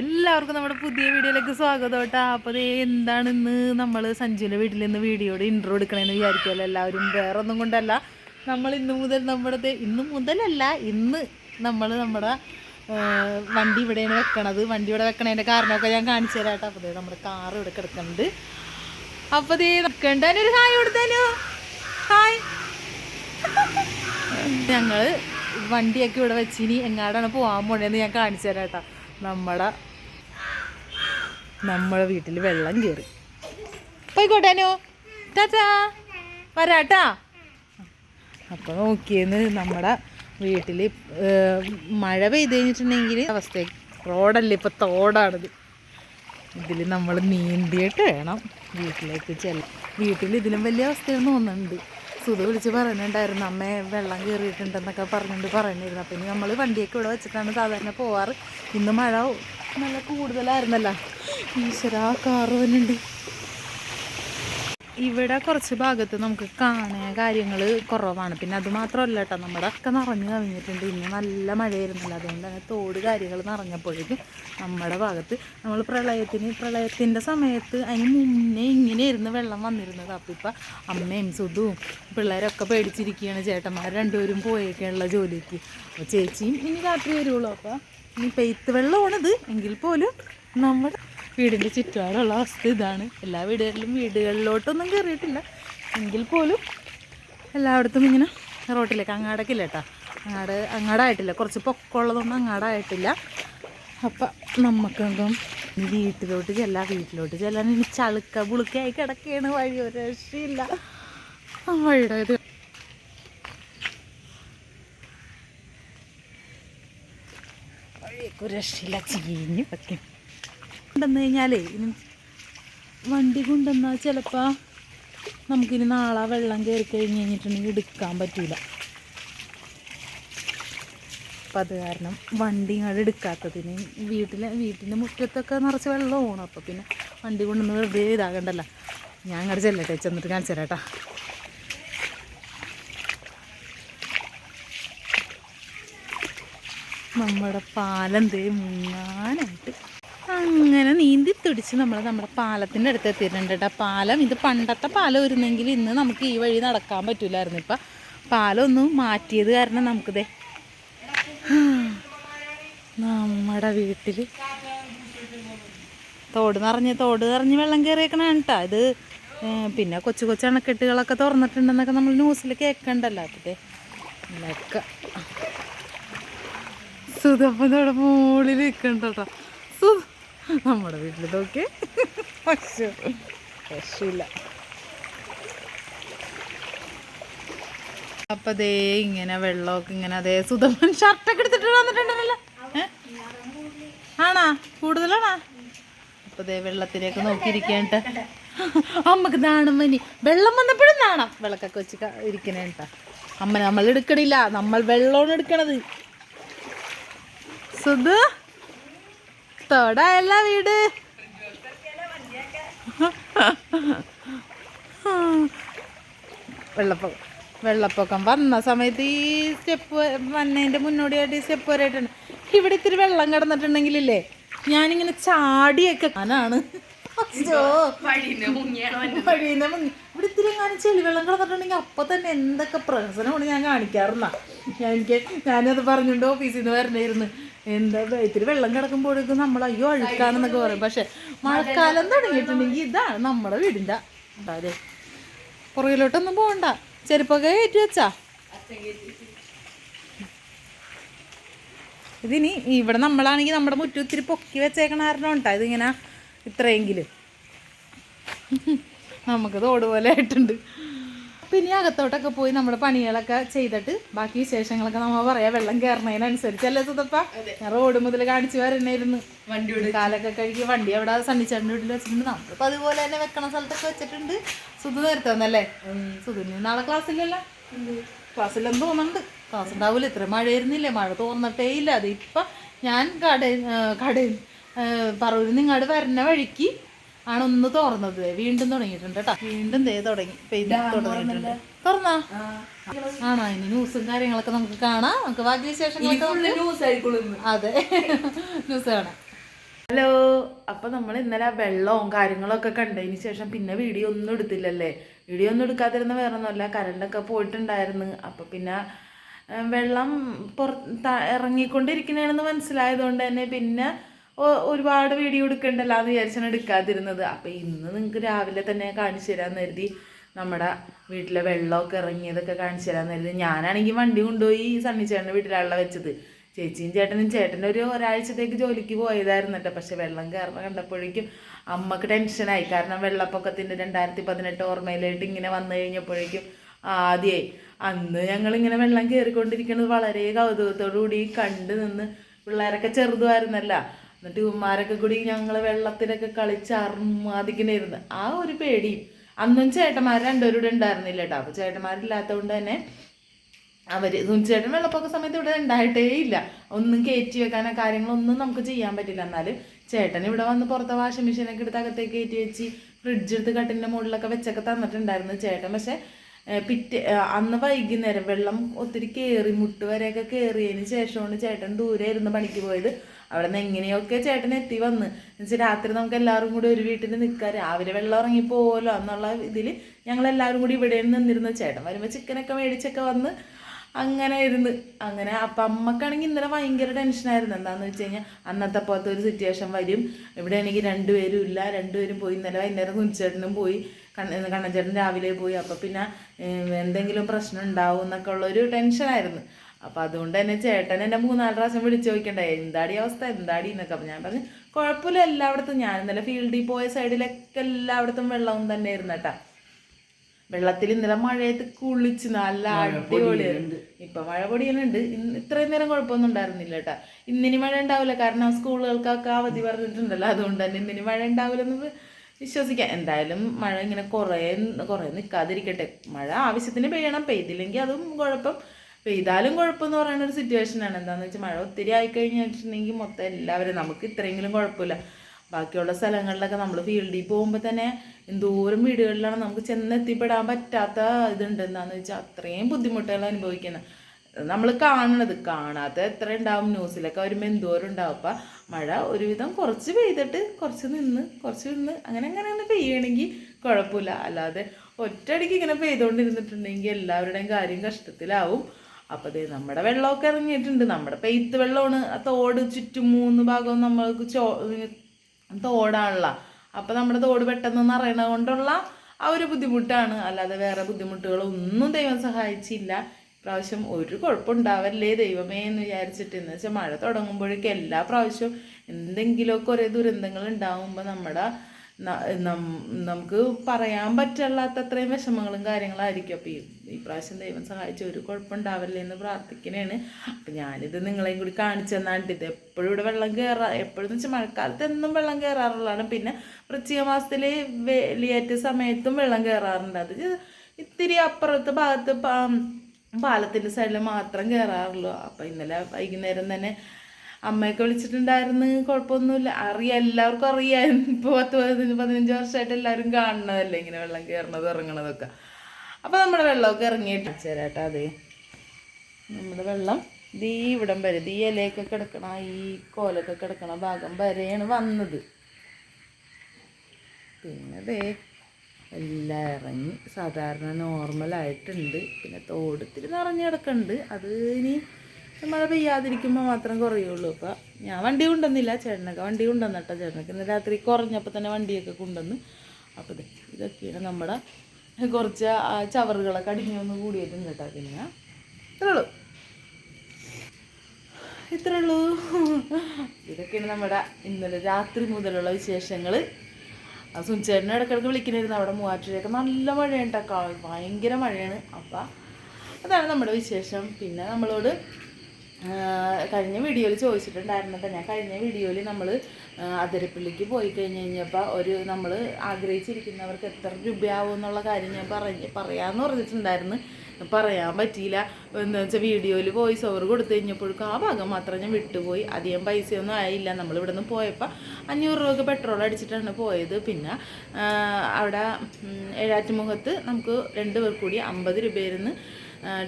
എല്ലാവർക്കും നമ്മുടെ പുതിയ വീഡിയോയിലേക്ക് സ്വാഗതം കേട്ടോ. അപ്പോൾ ദേ എന്താണ് ഇന്ന് നമ്മൾ സഞ്ജുവിന്റെ വീട്ടിൽ നിന്ന് വീഡിയോയുടെ ഇൻട്രോ എടുക്കണമെന്ന് വിചാരിക്കുമല്ലോ എല്ലാവരും വേറെ ഒന്നും കൊണ്ടല്ല. നമ്മൾ ഇന്ന് മുതൽ നമ്മുടെ ഇന്ന് മുതലല്ല ഇന്ന് നമ്മൾ നമ്മുടെ വണ്ടി ഇവിടെയാണ് വെക്കണത്. വണ്ടി ഇവിടെ വെക്കണതിന്റെ കാരണമൊക്കെ ഞാൻ കാണിച്ചു തരാം കേട്ടോ. അപ്പോൾ നമ്മുടെ കാർ ഇവിടെ കിടക്കുന്നുണ്ട്. അപ്പോൾ ദേ നിൽക്കണ്ടൊരു ഹായ് കൊടുത്തേനു ഹായ്. ഞങ്ങൾ വണ്ടിയൊക്കെ ഇവിടെ വെച്ചിനി എങ്ങാടാണ് പോകാൻ പോണേന്ന് ഞാൻ കാണിച്ചു തരാം കേട്ടോ. നമ്മുടെ നമ്മുടെ വീട്ടിൽ വെള്ളം കയറി പോയിക്കോട്ടേനു ടാറ്റാ. വരാട്ടാ. അപ്പോൾ നോക്കിയെന്ന് നമ്മുടെ വീട്ടിൽ മഴ പെയ്ത് കഴിഞ്ഞിട്ടുണ്ടെങ്കിൽ അവസ്ഥ റോഡല്ലേ ഇപ്പൊ തോടാണിത്. ഇതിൽ നമ്മൾ നീന്തിയിട്ട് വേണം വീട്ടിലേക്ക് ചെല്ല വീട്ടിൽ ഇതിലും വലിയ അവസ്ഥയൊന്നും തോന്നുന്നുണ്ട്. സുധ വിളിച്ച് പറയുന്നുണ്ടായിരുന്നു അമ്മേ വെള്ളം കയറിയിട്ടുണ്ടെന്നൊക്കെ പറഞ്ഞിട്ട് പറയണിരുന്നു അപ്പം ഇനി നമ്മൾ വണ്ടിയൊക്കെ ഇവിടെ വെച്ചിട്ടാണ് സാധാരണ പോവാറ്. ഇന്ന് മഴ നല്ല കൂടുതലായിരുന്നല്ലോ. ഈശ്വര കാറ് വന്നുണ്ട്. ഇവിടെ കുറച്ച് ഭാഗത്ത് നമുക്ക് കാണാൻ കാര്യങ്ങൾ കുറവാണ്. പിന്നെ അത് മാത്രമല്ല കേട്ടോ നമ്മുടെ ഒക്കെ നിറഞ്ഞു കവിഞ്ഞിട്ടുണ്ട് ഇന്ന് നല്ല മഴയായിരുന്നല്ലോ. അതുകൊണ്ട് തന്നെ തോട് കാര്യങ്ങൾ നിറഞ്ഞപ്പോഴേക്കും നമ്മുടെ ഭാഗത്ത് നമ്മൾ പ്രളയത്തിന് പ്രളയത്തിന്റെ സമയത്ത് അതിന് മുന്നേ ഇങ്ങനെയായിരുന്നു വെള്ളം വന്നിരുന്നത്. അപ്പം ഇപ്പം അമ്മയും സുധുവും പിള്ളേരൊക്കെ പേടിച്ചിരിക്കുകയാണ്. ചേട്ടന്മാർ രണ്ടുപേരും പോയേക്കുള്ള ജോലിക്ക്. അപ്പോൾ ചേച്ചിയും ഇനി രാത്രി വരുള്ളൂ അപ്പോൾ ഇനി പെയ്ത്ത് വെള്ളമാണിത്. എങ്കിൽ പോലും നമ്മുടെ വീടിന്റെ ചുറ്റുപാടുള്ള അവസ്ഥ ഇതാണ്. എല്ലാ വീടുകളിലും വീടുകളിലോട്ടൊന്നും കയറിയിട്ടില്ല എങ്കിൽ പോലും എല്ലായിടത്തും ഇങ്ങനെ റോട്ടിലേക്ക് അങ്ങാടക്കില്ല കേട്ടോ. അങ്ങാട് അങ്ങാടായിട്ടില്ല. കുറച്ച് പൊക്കമുള്ളതൊന്നും അങ്ങാടായിട്ടില്ല. അപ്പം നമുക്കൊന്നും ഇനി വീട്ടിലോട്ട് ചെല്ലാം വീട്ടിലോട്ട് ചെല്ലാൻ ഇനി ചളുക്ക പുളുക്കയായി കിടക്കുകയാണ് വഴി ഒരു രക്ഷയില്ല. വഴിയുടെ ഇത്. വഴിയൊക്കെ ഒരു രക്ഷയില്ല. ചീഞ്ഞ് വെക്കും കൊണ്ടുവന്നു കഴിഞ്ഞാലേ വണ്ടി കൊണ്ടുവന്നാൽ ചിലപ്പോൾ നമുക്കിനി നാളെ വെള്ളം കയറി കഴിഞ്ഞ് കഴിഞ്ഞിട്ടുണ്ടെങ്കിൽ എടുക്കാൻ പറ്റില്ല അപ്പം അത് കാരണം വണ്ടി ഇങ്ങോട്ട് എടുക്കാത്തതിന് വീട്ടിലെ വീട്ടിന്റെ മുറ്റത്തൊക്കെ നിറച്ച് വെള്ളമാണ് അപ്പോൾ പിന്നെ വണ്ടി കൊണ്ടുവന്ന് വെറുതെ ഇതാകണ്ടല്ല. ഞാൻ അങ്ങോട്ട് ചെല്ലട്ടെ ചെന്നിട്ട് കാണിച്ചു തരാട്ടാ നമ്മുടെ പാലം തേ മുങ്ങാനായിട്ട് അങ്ങനെ നീന്തി തുടിച്ച് നമ്മൾ നമ്മുടെ പാലത്തിന്റെ അടുത്ത് എത്തിയിട്ടുണ്ട് കേട്ടോ പാലം ഇത് പണ്ടത്തെ പാലം വരുന്നെങ്കിൽ ഇന്ന് നമുക്ക് ഈ വഴി നടക്കാൻ പറ്റില്ലായിരുന്നു ഇപ്പം പാലം മാറ്റിയത് കാരണം നമുക്കിതേ നമ്മുടെ വീട്ടിൽ തോട് നിറഞ്ഞ് തോട് നിറഞ്ഞ് വെള്ളം കയറിയേക്കണാണ് കേട്ടോ ഇത് പിന്നെ കൊച്ചു കൊച്ചു അണക്കെട്ടുകളൊക്കെ തുറന്നിട്ടുണ്ടെന്നൊക്കെ നമ്മൾ ന്യൂസിൽ കേൾക്കണ്ടല്ലോ അപ്പത്തെ സുധപ്പനോടെ മുകളിൽ നിൽക്കണ്ട നമ്മുടെ വീട്ടിൽ നോക്കി പക്ഷേ രക്ഷയില്ല. അപ്പൊ ദേ ഇങ്ങനെ വെള്ളമൊക്കെ ഇങ്ങനെ അതേ സുധമൻ ഷർട്ടൊക്കെ എടുത്തിട്ട് വന്നിട്ടുണ്ടല്ലോ? ആണാ? കൂടുതലാണാ? അപ്പൊ ദേ വെള്ളത്തിലേക്ക് നോക്കിയിരിക്കേണ്ട അമ്മയ്ക്ക് നാണം മനി വെള്ളം വന്നപ്പോഴും നാണം. വിളക്കൊക്കെ വെച്ച് ഇരിക്കണേട്ട അമ്മ നമ്മൾ എടുക്കണില്ല. നമ്മൾ വെള്ളമാണ് എടുക്കണത്. സുധു? തോടായല്ല വീട്. വെള്ളപ്പൊക്കം. വെള്ളപ്പൊക്കം വന്ന സമയത്ത് ഈ സ്റ്റെപ്പ് വന്നതിന്റെ മുന്നോടിയായിട്ട് ഈ സ്റ്റെപ്പ് വരെയായിട്ടുണ്ട്. ഇവിടെ ഇത്തിരി വെള്ളം കിടന്നിട്ടുണ്ടെങ്കിലേ ഞാനിങ്ങനെ ചാടിയൊക്കെ ഞാനാണ്. ഇവിടെ ഇത്തിരി എങ്ങാനും ചെളി വെള്ളം കിടന്നിട്ടുണ്ടെങ്കിൽ അപ്പൊ തന്നെ എന്തൊക്കെ പ്രഹസനമാണ് ഞാൻ കാണിക്കാറുന്ന ഞാൻ എനിക്ക് ഞാനത് പറഞ്ഞുകൊണ്ട് ഓഫീസിൽ നിന്ന് വരണമായിരുന്നു എന്താ ഇത്തിരി വെള്ളം കിടക്കുമ്പോഴേക്കും നമ്മൾ അയ്യോ അഴുക്കാണെന്നൊക്കെ പറയും. പക്ഷെ മഴക്കാലം തുടങ്ങിയിട്ടുണ്ടെങ്കിൽ ഇതാണ് നമ്മുടെ വീടിന്റെ അതെ പുറകിലോട്ടൊന്നും പോകണ്ട. ചെരുപ്പൊക്കെ കയറ്റി വെച്ചാ. ഇതിനി ഇവിടെ നമ്മളാണെങ്കിൽ നമ്മുടെ മുറ്റം ഇത്തിരി പൊക്കി വെച്ചേക്കണ ഉണ്ടാ. ഇതിങ്ങനെ ഇത്രയെങ്കിലും. നമുക്ക് തോട് പോലെ ആയിട്ടുണ്ട്. പിന്നെ അകത്തോട്ടൊക്കെ പോയി നമ്മുടെ പണികളൊക്കെ ചെയ്തിട്ട് ബാക്കി വിശേഷങ്ങളൊക്കെ നമ്മൾ പറയാം. വെള്ളം കയറുന്നതിനനുസരിച്ചല്ലേ സുതപ്പ ഞാൻ റോഡ് മുതൽ കാണിച്ചു വരണേരുന്നു വണ്ടി കാലൊക്കെ കഴുകി വണ്ടി അവിടെ സണ്ണിച്ചേട്ടന്റെ വീട്ടിൽ വെച്ചിട്ടുണ്ട്. നമ്മളിപ്പോൾ അതുപോലെ തന്നെ വെക്കണ സ്ഥലത്തൊക്കെ വെച്ചിട്ടുണ്ട്. സുധു നേരത്തെ വന്നല്ലേ? സുധുവിന് നാളെ ക്ലാസ്സില്ലല്ലോ? ക്ലാസ്സില്ലെന്ന് തോന്നുന്നുണ്ട് ക്ലാസ് ഉണ്ടാവില്ല ഇത്ര മഴയായിരുന്നില്ലേ? മഴ തോന്നിട്ടേ ഇല്ല. അത് ഇപ്പം ഞാൻ കടയിൽ കടയിൽ പറവൂരിൽ നിന്ന് ഇങ്ങോട്ട് വരുന്ന വഴിക്ക് ആണ് ഒന്ന് തുറന്നത്. വീണ്ടും തുടങ്ങിയിട്ടുണ്ട് കേട്ടോ വീണ്ടും ദേ തുടങ്ങി. പെയ്ത് തുടങ്ങിയിട്ടുണ്ട്. തുറന്നാ? ആണോ? ഇനി ന്യൂസും കാര്യങ്ങളൊക്കെ നമുക്ക് കാണാം. നമുക്ക് ബാക്കി വിശേഷങ്ങളൊക്കെ അതെ. ന്യൂസ് കാണാം. ഹലോ. അപ്പൊ നമ്മൾ ഇന്നലെ വെള്ളവും കാര്യങ്ങളൊക്കെ കണ്ടതിന് ശേഷം പിന്നെ വീഡിയോ ഒന്നും എടുത്തില്ലല്ലേ? വീഡിയോ ഒന്നും എടുക്കാതിരുന്ന വേറെ ഒന്നുമല്ല കറണ്ടൊക്കെ പോയിട്ടുണ്ടായിരുന്നു. അപ്പൊ പിന്നെ വെള്ളം പുറ ഇറങ്ങിക്കൊണ്ടിരിക്കണേണെന്ന് മനസ്സിലായതുകൊണ്ട് തന്നെ പിന്നെ ഒരുപാട് വീഡിയോ എടുക്കണ്ടല്ലോ എന്ന് വിചാരിച്ചാണ് എടുക്കാതിരുന്നത്. അപ്പം ഇന്ന് നിങ്ങൾക്ക് രാവിലെ തന്നെ കാണിച്ചു തരാമെന്ന് കരുതി നമ്മുടെ വീട്ടിലെ വെള്ളമൊക്കെ ഇറങ്ങിയതൊക്കെ കാണിച്ചു തരാമെന്ന് കരുതി. ഞാനാണെങ്കിൽ വണ്ടി കൊണ്ടുപോയി സണ്ണിച്ചേട്ടന്റെ വീട്ടിലാണല്ലോ വെച്ചത്. ചേച്ചിയും ചേട്ടനും ചേട്ടന്റെ ഒരു ഒരാഴ്ചത്തേക്ക് ജോലിക്ക് പോയതായിരുന്നു കേട്ടോ. പക്ഷെ വെള്ളം കയറണം കണ്ടപ്പോഴേക്കും അമ്മയ്ക്ക് ടെൻഷനായി കാരണം വെള്ളപ്പൊക്കത്തിന്റെ രണ്ടായിരത്തി പതിനെട്ട് ഓർമ്മയിലായിട്ട് ഇങ്ങനെ വന്നു കഴിഞ്ഞപ്പോഴേക്കും ആദ്യമായി അന്ന് ഞങ്ങളിങ്ങനെ വെള്ളം കയറിക്കൊണ്ടിരിക്കുന്നത് വളരെ കൗതുകത്തോടു കൂടി കണ്ടു നിന്ന് പിള്ളേരൊക്കെ ചെറുതുമായിരുന്നല്ല. എന്നിട്ട് ഇവന്മാരൊക്കെ കൂടി ഞങ്ങൾ വെള്ളത്തിലൊക്കെ കളിച്ച് അർമാദിക്കണായിരുന്നു. ആ ഒരു പേടിയും. അന്നും ചേട്ടന്മാർ രണ്ടുപേരും ഉണ്ടായിരുന്നില്ല കേട്ടോ. അപ്പോൾ ചേട്ടന്മാരില്ലാത്തതുകൊണ്ട് തന്നെ അവർ ചേട്ടൻ വെള്ളപ്പൊക്ക സമയത്ത് ഇവിടെ ഉണ്ടായിട്ടേ ഇല്ല. ഒന്നും കയറ്റി വെക്കാനോ കാര്യങ്ങളൊന്നും നമുക്ക് ചെയ്യാൻ പറ്റില്ല. എന്നാലും ചേട്ടൻ ഇവിടെ വന്ന് പുറത്തെ വാഷിംഗ് മെഷീനൊക്കെ എടുത്ത് അകത്തേക്ക് കയറ്റി വെച്ച് ഫ്രിഡ്ജ് എടുത്ത് കട്ടിന്റെ മുകളിലൊക്കെ വെച്ചൊക്കെ തന്നിട്ടുണ്ടായിരുന്നു ചേട്ടൻ. പക്ഷെ പിറ്റേ അന്ന് വൈകുന്നേരം വെള്ളം ഒത്തിരി കയറി മുട്ട് വരെയൊക്കെ കയറിയതിന് ശേഷമാണ് ചേട്ടൻ ദൂരെ ഇരുന്ന് പണിക്ക് പോയത്. അവിടെ നിന്ന് എങ്ങനെയൊക്കെ ചേട്ടൻ എത്തി വന്ന്. എന്നുവെച്ചാൽ രാത്രി നമുക്ക് എല്ലാവരും കൂടി ഒരു വീട്ടിൽ നിൽക്കാം. രാവിലെ വെള്ളം ഇറങ്ങി പോകലോ എന്നുള്ള ഇതിൽ ഞങ്ങൾ എല്ലാവരും കൂടി ഇവിടെ നിന്നിരുന്നു ചേട്ടൻ വരുമ്പോൾ ചിക്കനൊക്കെ മേടിച്ചൊക്കെ വന്ന് അങ്ങനെ ഇരുന്ന്. അങ്ങനെ അപ്പം അമ്മക്കാണെങ്കിൽ ഇന്നലെ ഭയങ്കര ടെൻഷനായിരുന്നു എന്താന്ന് വെച്ച് കഴിഞ്ഞാൽ അന്നത്തെ പോലത്തെ ഒരു സിറ്റുവേഷൻ വരും. ഇവിടെ ആണെങ്കിൽ രണ്ടുപേരും ഇല്ല. രണ്ടുപേരും പോയി ഇന്നലെ വൈകുന്നേരം കുഞ്ചേട്ടനും പോയി. കണ്ണ കണ്ണഞ്ചേട്ടൻ രാവിലെ പോയി. അപ്പം പിന്നെ എന്തെങ്കിലും പ്രശ്നം ഉണ്ടാവും എന്നൊക്കെ ഉള്ളൊരു ടെൻഷനായിരുന്നു അപ്പം അതുകൊണ്ട് തന്നെ ചേട്ടൻ എന്നെ മൂന്നാൽ പ്രാവശ്യം വിളിച്ചു ചോദിക്കണ്ടേ എന്താടി അവസ്ഥ എന്താടി എന്നൊക്കെ. അപ്പം ഞാൻ പറഞ്ഞു കുഴപ്പമില്ല എല്ലായിടത്തും ഞാൻ ഇന്നലെ ഫീൽഡിൽ പോയ സൈഡിലൊക്കെ എല്ലായിടത്തും വെള്ളവും തന്നെ ആയിരുന്നു കേട്ടാ. വെള്ളത്തിൽ ഇന്നലെ മഴയത്ത് കുളിച്ച് നല്ല അടിപൊളിയായിരുന്നു. ഇപ്പൊ മഴ പൊടിയുന്നുണ്ട്. ഇന്ന് ഇത്രയും നേരം കുഴപ്പമൊന്നും ഉണ്ടായിരുന്നില്ല കേട്ടാ. ഇന്നിനി മഴ ഉണ്ടാവില്ല. കാരണം സ്കൂളുകൾക്കൊക്കെ അവധി പറഞ്ഞിട്ടുണ്ടല്ലോ. അതുകൊണ്ട് തന്നെ ഇന്നിനി മഴ ഉണ്ടാവില്ലെന്ന് വിശ്വസിക്കാം. എന്തായാലും മഴ ഇങ്ങനെ കുറേ കുറേ നിൽക്കാതിരിക്കട്ടെ മഴ ആവശ്യത്തിന് പെയ്യണം. പെയ്തില്ലെങ്കിൽ അതും കുഴപ്പം. പെയ്താലും കുഴപ്പമെന്ന് പറയുന്ന ഒരു സിറ്റുവേഷനാണ് എന്താണെന്ന് വെച്ചാൽ മഴ ഒത്തിരി ആയി കഴിഞ്ഞിട്ടുണ്ടെങ്കിൽ മൊത്തം എല്ലാവരും നമുക്ക് ഇത്രയെങ്കിലും കുഴപ്പമില്ല. ബാക്കിയുള്ള സ്ഥലങ്ങളിലൊക്കെ നമ്മൾ ഫീൽഡിൽ പോകുമ്പോൾ തന്നെ എന്തോരം വീടുകളിലാണ് നമുക്ക് ചെന്നെത്തിപ്പെടാൻ പറ്റാത്ത ഇതുണ്ട്. എന്താണെന്ന് വെച്ചാൽ അത്രയും ബുദ്ധിമുട്ടുകൾ അനുഭവിക്കുന്നത് നമ്മൾ കാണണത്. കാണാത്ത എത്ര ഉണ്ടാവും? ന്യൂസിലൊക്കെ വരുമ്പോൾ എന്തോരം ഉണ്ടാവും? അപ്പം മഴ ഒരുവിധം കുറച്ച് പെയ്തിട്ട് കുറച്ച് നിന്ന് കുറച്ച് നിന്ന് അങ്ങനെ അങ്ങനെ ഒന്ന് പെയ്യണമെങ്കിൽ കുഴപ്പമില്ല. അല്ലാതെ ഒറ്റയടിക്ക് ഇങ്ങനെ പെയ്തുകൊണ്ടിരുന്നിട്ടുണ്ടെങ്കിൽ എല്ലാവരുടെയും കാര്യം കഷ്ടത്തിലാവും. അപ്പോൾ ദേ നമ്മുടെ വെള്ളമൊക്കെ ഇറങ്ങിയിട്ടുണ്ട്. നമ്മുടെ പെയ്ത്ത് വെള്ളമാണ് ആ തോട് ചുറ്റും മൂന്ന് ഭാഗവും നമ്മൾക്ക് ചോ തോടാണല്ലോ അപ്പോൾ നമ്മുടെ തോട് പെട്ടെന്ന് നിറയണത് കൊണ്ടുള്ള ആ ഒരു ബുദ്ധിമുട്ടാണ്. അല്ലാതെ വേറെ ബുദ്ധിമുട്ടുകളൊന്നും ദൈവം സഹായിച്ചില്ല. പ്രാവശ്യം ഒരു കുഴപ്പമുണ്ടാവല്ലേ ദൈവമേ എന്ന് വിചാരിച്ചിട്ട്. എന്ന് വെച്ചാൽ മഴ തുടങ്ങുമ്പോഴേക്കും എല്ലാ പ്രാവശ്യവും എന്തെങ്കിലുമൊക്കെ ഒരേ ദുരന്തങ്ങൾ ഉണ്ടാകുമ്പോൾ നമ്മുടെ നമുക്ക് പറയാൻ പറ്റാത്ത അത്രയും വിഷമങ്ങളും കാര്യങ്ങളായിരിക്കും. അപ്പോൾ ഈ ഈ പ്രാവശ്യം ദൈവം സഹായിച്ച ഒരു കുഴപ്പമുണ്ടാവല്ലേ എന്ന് പ്രാർത്ഥിക്കണേണ്. അപ്പം ഞാനിത് നിങ്ങളെയും കൂടി കാണിച്ചു തന്നാണ്ട് ഇത് എപ്പോഴും ഇവിടെ വെള്ളം കയറാ എപ്പോഴും വെച്ചാൽ മഴക്കാലത്ത് എന്നും വെള്ളം കയറാറുള്ളതാണ് പിന്നെ വൃശ്ചിക മാസത്തിൽ വേലിയേറ്റ സമയത്തും വെള്ളം കയറാറുണ്ട് അത് ഇത്തിരി അപ്പുറത്തെ ഭാഗത്ത് പാലത്തിന്റെ സൈഡിൽ മാത്രം കയറാറുള്ളൂ അപ്പം ഇന്നലെ വൈകുന്നേരം തന്നെ അമ്മയൊക്കെ വിളിച്ചിട്ടുണ്ടായിരുന്നു. കുഴപ്പമൊന്നുമില്ല. അറിയാം. എല്ലാവർക്കും അറിയാം. ഇപ്പോൾ പത്ത് പതിനഞ്ച് പതിനഞ്ച് വർഷമായിട്ട് എല്ലാവരും കാണണതല്ലേ ഇങ്ങനെ വെള്ളം കയറണത് ഇറങ്ങണതൊക്കെ അപ്പോൾ നമ്മുടെ വെള്ളമൊക്കെ ഇറങ്ങിയിട്ട് ചേരാട്ടാ അതെ. നമ്മുടെ വെള്ളം ദീ ഇവിടം വരെ ദീ ഇലയൊക്കെ കിടക്കണ ഈ കോലൊക്കെ കിടക്കണ ഭാഗം വരെയാണ് വന്നത്. പിന്നെ ദേ എല്ലാം ഇറങ്ങി. സാധാരണ നോർമലായിട്ടുണ്ട് പിന്നെ തോടത്തിൽ നിറഞ്ഞു കിടക്കുന്നുണ്ട്. അത് ഇനി മഴ പെയ്യാതിരിക്കുമ്പോൾ മാത്രം കുറയുള്ളൂ. അപ്പം ഞാൻ വണ്ടി കൊണ്ടുവന്നില്ല. ചേട്ടനൊക്കെ വണ്ടി കൊണ്ടുവന്നിട്ടോ ചേട്ടനൊക്കെ ഇന്ന് രാത്രി കുറഞ്ഞപ്പോൾ തന്നെ വണ്ടിയൊക്കെ കൊണ്ടുവന്ന്. അപ്പോൾ ഇതൊക്കെയാണ് നമ്മുടെ കുറച്ച് ചവറുകളൊക്കെ അടിഞ്ഞു വന്ന് കൂടിയിട്ടുണ്ട് കേട്ടോ പിന്നെ. ഇത്രേ ഉള്ളൂ. ഇത്രേ ഉള്ളൂ. ഇതൊക്കെയാണ് നമ്മുടെ ഇന്നലെ രാത്രി മുതലുള്ള വിശേഷങ്ങൾ സുനിച്ചേട്ടനെ ഇടയ്ക്കിടയ്ക്ക് വിളിക്കണിരുന്നു അവിടെ മൂവാറ്റുപുഴയൊക്കെ നല്ല മഴയുണ്ടാക്കാം ഭയങ്കര മഴയാണ്. അപ്പം അതാണ് നമ്മുടെ വിശേഷം. പിന്നെ നമ്മളോട് കഴിഞ്ഞ വീഡിയോയിൽ ചോദിച്ചിട്ടുണ്ടായിരുന്നു ഞാൻ കഴിഞ്ഞ വീഡിയോയിൽ നമ്മൾ അതിരപ്പള്ളിക്ക് പോയി കഴിഞ്ഞ് കഴിഞ്ഞപ്പോൾ ഒരു നമ്മൾ ആഗ്രഹിച്ചിരിക്കുന്നവർക്ക് എത്ര രൂപയാവും എന്നുള്ള കാര്യം ഞാൻ പറഞ്ഞ് പറയാമെന്ന് പറഞ്ഞിട്ടുണ്ടായിരുന്നു. പറയാൻ പറ്റിയില്ല. എന്താ വെച്ചാൽ വീഡിയോയിൽ വോയിസ് ഓവർ കൊടുത്തു കഴിഞ്ഞപ്പോഴേക്കും ആ ഭാഗം മാത്രം ഞാൻ വിട്ടുപോയി. അധികം പൈസയൊന്നും ആയില്ല. നമ്മൾ ഇവിടെ നിന്ന് പോയപ്പോൾ അഞ്ഞൂറ് രൂപയ്ക്ക് പെട്രോൾ അടിച്ചിട്ടാണ് പോയത്. പിന്നെ അവിടെ ഏഴാറ്റുമുഖത്ത് നമുക്ക് രണ്ട് പേർ കൂടി അമ്പത് രൂപയായിരുന്നു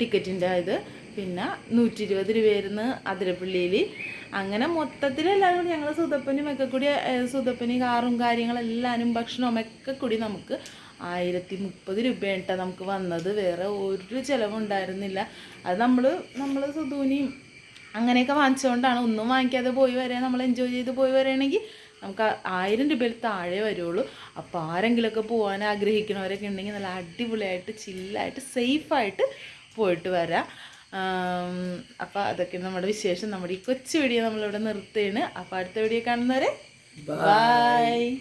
ടിക്കറ്റിന്റെ ഇത് പിന്നെ നൂറ്റി ഇരുപത് രൂപയായിരുന്നു അതിരപ്പള്ളിയിൽ അങ്ങനെ മൊത്തത്തിൽ എല്ലാവരും കൂടി ഞങ്ങൾ സുതപ്പനും ഒക്കെ കൂടി സുതപ്പന് കാറും കാര്യങ്ങളെല്ലാവരും ഭക്ഷണവും ഒക്കെ കൂടി നമുക്ക് ആയിരത്തി മുപ്പത് രൂപയാണ് നമുക്ക് വന്നത്. വേറെ ഒരു ചിലവുണ്ടായിരുന്നില്ല അത് നമ്മൾ നമ്മൾ സുധൂനിയും അങ്ങനെയൊക്കെ വാങ്ങിച്ചുകൊണ്ടാണ് ഒന്നും വാങ്ങിക്കാതെ പോയി വരാൻ നമ്മൾ എൻജോയ് ചെയ്ത് പോയി വരികയാണെങ്കിൽ നമുക്ക് ആയിരം രൂപയിൽ താഴെ വരുള്ളൂ. അപ്പോൾ ആരെങ്കിലുമൊക്കെ പോകാൻ ആഗ്രഹിക്കുന്നവരൊക്കെ ഉണ്ടെങ്കിൽ നല്ല അടിപൊളിയായിട്ട് ചില്ലായിട്ട് സേഫായിട്ട് പോയിട്ട് വരാം. അപ്പോൾ അതൊക്കെ നമ്മുടെ വിശേഷം. നമ്മുടെ ഈ കൊച്ചു വീഡിയോ നമ്മളിവിടെ നിർത്തുകയാണ്. അപ്പോൾ അടുത്ത വീഡിയോ കാണുന്നവരെ ബൈ